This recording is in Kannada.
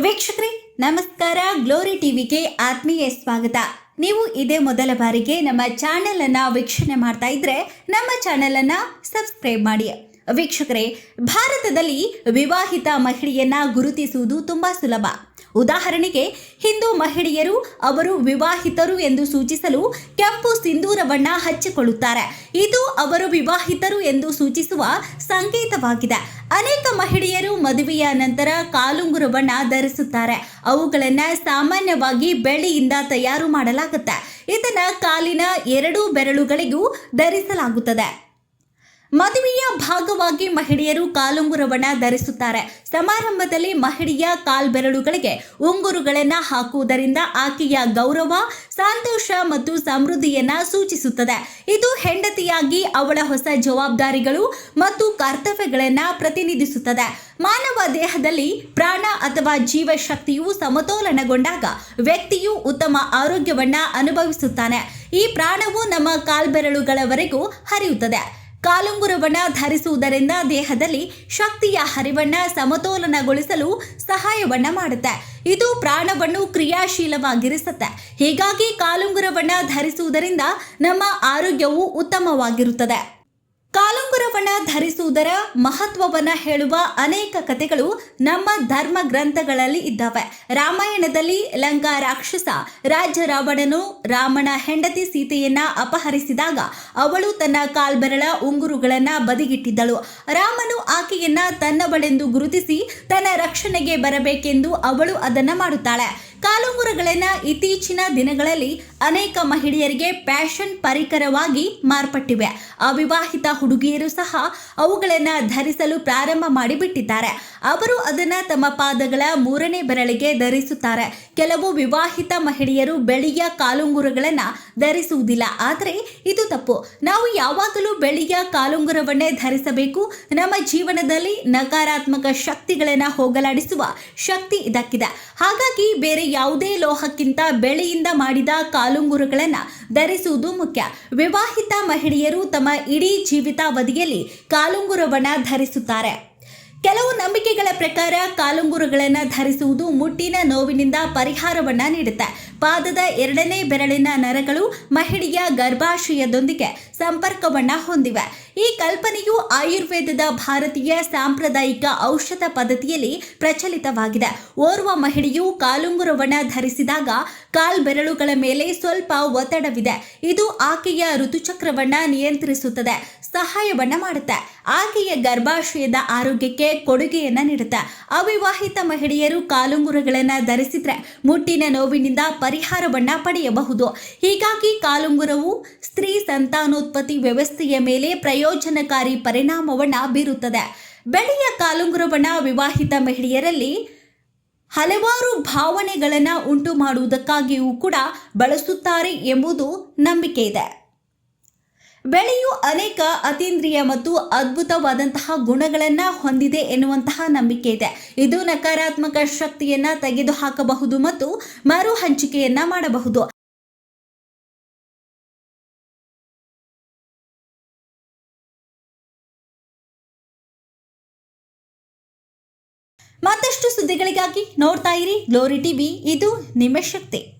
ವೀಕ್ಷಕರೇ, ನಮಸ್ಕಾರ. ಗ್ಲೋರಿ ಟಿವಿಗೆ ಆತ್ಮೀಯ ಸ್ವಾಗತ. ನೀವು ಇದೇ ಮೊದಲ ಬಾರಿಗೆ ನಮ್ಮ ಚಾನೆಲ್ ಅನ್ನ ವೀಕ್ಷಣೆ ಮಾಡ್ತಾ ಇದ್ರೆ ನಮ್ಮ ಚಾನೆಲ್ ಅನ್ನ ಸಬ್ಸ್ಕ್ರೈಬ್ ಮಾಡಿ. ವೀಕ್ಷಕರೇ, ಭಾರತದಲ್ಲಿ ವಿವಾಹಿತ ಮಹಿಳೆಯನ್ನ ಗುರುತಿಸುವುದು ತುಂಬಾ ಸುಲಭ. ಉದಾಹರಣೆಗೆ, ಹಿಂದೂ ಮಹಿಳೆಯರು ಅವರು ವಿವಾಹಿತರು ಎಂದು ಸೂಚಿಸಲು ಕೆಂಪು ಸಿಂಧೂರವನ್ನ ಹಚ್ಚಿಕೊಳ್ಳುತ್ತಾರೆ. ಇದು ಅವರು ವಿವಾಹಿತರು ಎಂದು ಸೂಚಿಸುವ ಸಂಕೇತವಾಗಿದೆ. ಅನೇಕ ಮಹಿಳೆಯರು ಮದುವೆಯ ನಂತರ ಕಾಲುಂಗುರವನ್ನ ಧರಿಸುತ್ತಾರೆ. ಅವುಗಳನ್ನ ಸಾಮಾನ್ಯವಾಗಿ ಬೆಳ್ಳಿಯಿಂದ ತಯಾರು ಮಾಡಲಾಗುತ್ತೆ. ಇದನ್ನ ಕಾಲಿನ ಎರಡೂ ಬೆರಳುಗಳಿಗೂ ಧರಿಸಲಾಗುತ್ತದೆ. ಮದುವೆಯ ಭಾಗವಾಗಿ ಮಹಿಳೆಯರು ಕಾಲುಂಗುರವನ್ನ ಧರಿಸುತ್ತಾರೆ. ಸಮಾರಂಭದಲ್ಲಿ ಮಹಿಳೆಯ ಕಾಲ್ಬೆರಳುಗಳಿಗೆ ಉಂಗುರುಗಳನ್ನು ಹಾಕುವುದರಿಂದ ಆಕೆಯ ಗೌರವ, ಸಂತೋಷ ಮತ್ತು ಸಮೃದ್ಧಿಯನ್ನ ಸೂಚಿಸುತ್ತದೆ. ಇದು ಹೆಂಡತಿಯಾಗಿ ಅವಳ ಹೊಸ ಜವಾಬ್ದಾರಿಗಳು ಮತ್ತು ಕರ್ತವ್ಯಗಳನ್ನ ಪ್ರತಿನಿಧಿಸುತ್ತದೆ. ಮಾನವ ದೇಹದಲ್ಲಿ ಪ್ರಾಣ ಅಥವಾ ಜೀವಶಕ್ತಿಯು ಸಮತೋಲನಗೊಂಡಾಗ ವ್ಯಕ್ತಿಯು ಉತ್ತಮ ಆರೋಗ್ಯವನ್ನ ಅನುಭವಿಸುತ್ತಾನೆ. ಈ ಪ್ರಾಣವು ನಮ್ಮ ಕಾಲ್ಬೆರಳುಗಳವರೆಗೂ ಹರಿಯುತ್ತದೆ. ಕಾಲುಂಗುರವನ್ನ ಧರಿಸುವುದರಿಂದ ದೇಹದಲ್ಲಿ ಶಕ್ತಿಯ ಹರಿವನ್ನು ಸಮತೋಲನಗೊಳಿಸಲು ಸಹಾಯವನ್ನು ಮಾಡುತ್ತೆ. ಇದು ಪ್ರಾಣವನ್ನು ಕ್ರಿಯಾಶೀಲವಾಗಿರಿಸುತ್ತೆ. ಹೀಗಾಗಿ ಕಾಲುಂಗುರವನ್ನ ಧರಿಸುವುದರಿಂದ ನಮ್ಮ ಆರೋಗ್ಯವು ಉತ್ತಮವಾಗಿರುತ್ತದೆ. ಕಾಲುಂಗುರವನ್ನ ಧರಿಸುವುದರ ಮಹತ್ವವನ್ನ ಹೇಳುವ ಅನೇಕ ಕಥೆಗಳು ನಮ್ಮ ಧರ್ಮ ಗ್ರಂಥಗಳಲ್ಲಿ ಇದ್ದಾವೆ. ರಾಮಾಯಣದಲ್ಲಿ ಲಂಕಾ ರಾಕ್ಷಸ, ರಾಜ ರಾವಣನು ರಾಮನ ಹೆಂಡತಿ ಸೀತೆಯನ್ನ ಅಪಹರಿಸಿದಾಗ ಅವಳು ತನ್ನ ಕಾಲ್ಬೆರಳ ಉಂಗುರುಗಳನ್ನ ಬದಿಗಿಟ್ಟಿದ್ದಳು. ರಾಮನು ಆಕೆಯನ್ನ ತನ್ನವಳೆಂದು ಗುರುತಿಸಿ ತನ್ನ ರಕ್ಷಣೆಗೆ ಬರಬೇಕೆಂದು ಅವಳು ಅದನ್ನ ಮಾಡುತ್ತಾಳೆ. ಕಾಲುಂಗುರಗಳನ್ನ ಇತ್ತೀಚಿನ ದಿನಗಳಲ್ಲಿ ಅನೇಕ ಮಹಿಳೆಯರಿಗೆ ಫ್ಯಾಷನ್ ಪರಿಕರವಾಗಿ ಮಾರ್ಪಟ್ಟಿವೆ. ಅವಿವಾಹಿತ ಹುಡುಗಿಯರು ಸಹ ಅವುಗಳನ್ನು ಧರಿಸಲು ಪ್ರಾರಂಭ ಮಾಡಿಬಿಟ್ಟಿದ್ದಾರೆ. ಅವರು ಅದನ್ನ ತಮ್ಮ ಪಾದಗಳ ಮೂರನೇ ಬೆರಳಿಗೆ ಧರಿಸುತ್ತಾರೆ. ಕೆಲವು ವಿವಾಹಿತ ಮಹಿಳೆಯರು ಬೆಳೆಯ ಕಾಲುಂಗುರಗಳನ್ನ ಧರಿಸುವುದಿಲ್ಲ. ಆದರೆ ಇದು ತಪ್ಪು. ನಾವು ಯಾವಾಗಲೂ ಬೆಳೆಯ ಕಾಲುಂಗುರವನ್ನೇ ಧರಿಸಬೇಕು. ನಮ್ಮ ಜೀವನದಲ್ಲಿ ನಕಾರಾತ್ಮಕ ಶಕ್ತಿಗಳನ್ನ ಹೋಗಲಾಡಿಸುವ ಶಕ್ತಿ ಇದಕ್ಕಿದೆ. ಹಾಗಾಗಿ ಬೇರೆ ಯಾವುದೇ ಲೋಹಕ್ಕಿಂತ ಬೆಳೆಯಿಂದ ಮಾಡಿದ ಕಾಲುಂಗುರುಗಳನ್ನು ಧರಿಸುವುದು ಮುಖ್ಯ. ವಿವಾಹಿತ ಮಹಿಳೆಯರು ತಮ್ಮ ಇಡೀ ಜೀವಿತಾವಧಿಯಲ್ಲಿ ಕಾಲುಂಗುರವನ್ನು ಧರಿಸುತ್ತಾರೆ. ಕೆಲವು ನಂಬಿಕೆಗಳ ಪ್ರಕಾರ ಕಾಲುಂಗುರುಗಳನ್ನು ಧರಿಸುವುದು ಮುಟ್ಟಿನ ನೋವಿನಿಂದ ಪರಿಹಾರವನ್ನ ನೀಡುತ್ತೆ. ಪಾದದ ಎರಡನೇ ಬೆರಳಿನ ನರಗಳು ಮಹಿಳೆಯ ಗರ್ಭಾಶಯದೊಂದಿಗೆ ಸಂಪರ್ಕವನ್ನ ಹೊಂದಿವೆ. ಈ ಕಲ್ಪನೆಯು ಆಯುರ್ವೇದದ ಭಾರತೀಯ ಸಾಂಪ್ರದಾಯಿಕ ಔಷಧ ಪದ್ಧತಿಯಲ್ಲಿ ಪ್ರಚಲಿತವಾಗಿದೆ. ಓರ್ವ ಮಹಿಳೆಯು ಕಾಲುಂಗುರವನ್ನು ಧರಿಸಿದಾಗ ಕಾಲ್ಬೆರಳುಗಳ ಮೇಲೆ ಸ್ವಲ್ಪ ಒತ್ತಡವಿದೆ. ಇದು ಆಕೆಯ ಋತುಚಕ್ರವನ್ನ ನಿಯಂತ್ರಿಸುತ್ತದೆ, ಸಹಾಯವನ್ನ ಮಾಡುತ್ತೆ. ಆಕೆಯ ಗರ್ಭಾಶಯದ ಆರೋಗ್ಯಕ್ಕೆ ಕೊಡುಗೆಯನ್ನ ನೀಡುತ್ತೆ. ಅವಿವಾಹಿತ ಮಹಿಳೆಯರು ಕಾಲುಂಗುರಗಳನ್ನ ಧರಿಸಿದ್ರೆ ಮುಟ್ಟಿನ ನೋವಿನಿಂದ ಪರಿಹಾರವನ್ನ ಪಡೆಯಬಹುದು. ಹೀಗಾಗಿ ಕಾಲುಂಗುರವು ಸ್ತ್ರೀ ಸಂತಾನೋತ್ಪತ್ತಿ ವ್ಯವಸ್ಥೆಯ ಮೇಲೆ ಪ್ರಯೋಜನಕಾರಿ ಪರಿಣಾಮವನ್ನ ಬೀರುತ್ತದೆ. ಬೆಳೆಯ ಕಾಲುಂಗುರವನ್ನ ವಿವಾಹಿತ ಮಹಿಳೆಯರಲ್ಲಿ ಹಲವಾರು ಭಾವನೆಗಳನ್ನು ಉಂಟು ಮಾಡುವುದಕ್ಕಾಗಿಯೂ ಕೂಡ ಬಳಸುತ್ತಾರೆ ಎಂಬುದು ನಂಬಿಕೆ ಇದೆ. ಬೆಳೆಯು ಅನೇಕ ಅತೀಂದ್ರಿಯ ಮತ್ತು ಅದ್ಭುತವಾದಂತಹ ಗುಣಗಳನ್ನು ಹೊಂದಿದೆ ಎನ್ನುವಂತಹ ನಂಬಿಕೆ ಇದೆ. ಇದು ನಕಾರಾತ್ಮಕ ಶಕ್ತಿಯನ್ನ ತೆಗೆದುಹಾಕಬಹುದು ಮತ್ತು ಮರು ಹಂಚಿಕೆಯನ್ನು ಮಾಡಬಹುದು. ಮತ್ತಷ್ಟು ಸುದ್ದಿಗಳಿಗಾಗಿ ನೋಡ್ತಾ ಇರಿ. ಗ್ಲೋರಿ ಟಿವಿ, ಇದು ನಿಮ್ಮ ಶಕ್ತಿ.